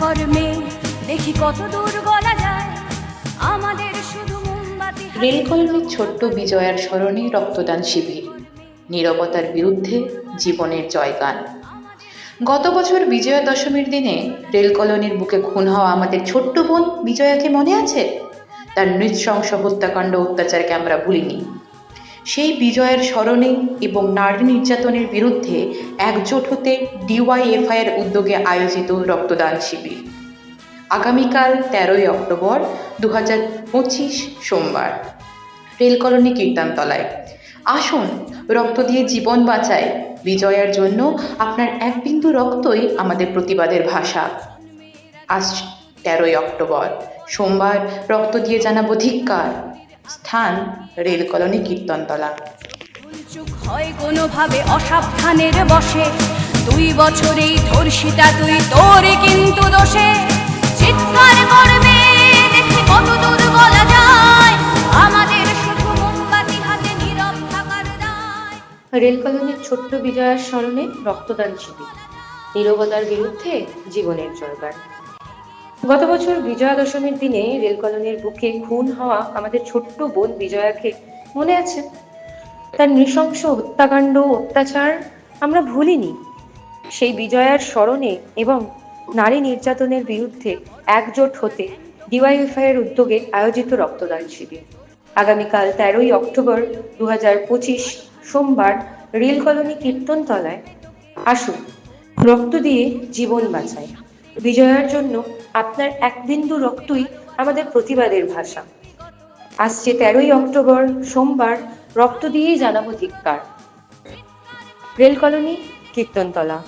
কত দূর গলা যায়। আমাদের শুধু মোমবাতি হাতে ছোট্ট বিজয়ার স্মরণে রক্তদান শিবির নীরবতার বিরুদ্ধে জীবনের জয়গান। গত বছর বিজয়া দশমীর দিনে রেল কলোনির বুকে খুন হওয়া আমাদের ছোট্ট বোন বিজয়াকে মনে আছে? তার নৃশংস হত্যাকাণ্ড অত্যাচারকে আমরা ভুলিনি। সেই বিজয়ের স্মরণে এবং নারী নির্যাতনের বিরুদ্ধে একজোট হতে ডিওয়াইএফআই এর উদ্যোগে আয়োজিত রক্তদান শিবির। আগামীকাল তেরোই অক্টোবর দু পঁচিশ সোমবার। রেল কলোনি কীর্তনতলায়। আসুন, রক্ত দিয়ে জীবন বাঁচায় বিজয়ার জন্য আপনার এক বিন্দু রক্তই আমাদের প্রতিবাদের ভাষা। আজ তেরোই অক্টোবর। সোমবার রক্ত দিয়ে জানাব ধিক্কার। স্থান রেল কলোনি কীর্তনতলা। হয় কোনোভাবে অসাবধানের বসে। দুই বছরেই ধর্ষিতা তুই তোরে কিন্তু দোষে। চিৎকার করবে দেখে কত দূর গলা যায়। আমাদের শুধু মোমবাতি হাতে নীরব থাকার দায়। রেল কলোনির ছোট্ট বিজয়ার স্মরণে রক্তদান শিবির। নীরবতার বিরুদ্ধে জীবনের জয়গান। গত বছর বিজয়া দশমীর দিনে রেল কলোনির বুকে খুন হওয়া আমাদের ছোট্ট বোন বিজয়াকে মনে আছে? তার নৃশংস হত্যাকাণ্ড অত্যাচার আমরা ভুলিনি। সেই বিজয়ার স্মরণে এবং নারী নির্যাতনের বিরুদ্ধে একজোট হতে ডিওয়াইএফআই এর উদ্যোগে আয়োজিত রক্তদান শিবির। আগামীকাল তেরোই অক্টোবর দু সোমবার রেল কলোনি কীর্তনতলায়। আসুন, রক্ত দিয়ে জীবন বাঁচায় বিজয়ার জন্য আপনার এক বিন্দু রক্তই আমাদের প্রতিবাদের ভাষা। আসছে তেরোই অক্টোবর, সোমবার, রক্ত দিয়েই জানাব ধিক্কার। Rail colony, Kirtantala.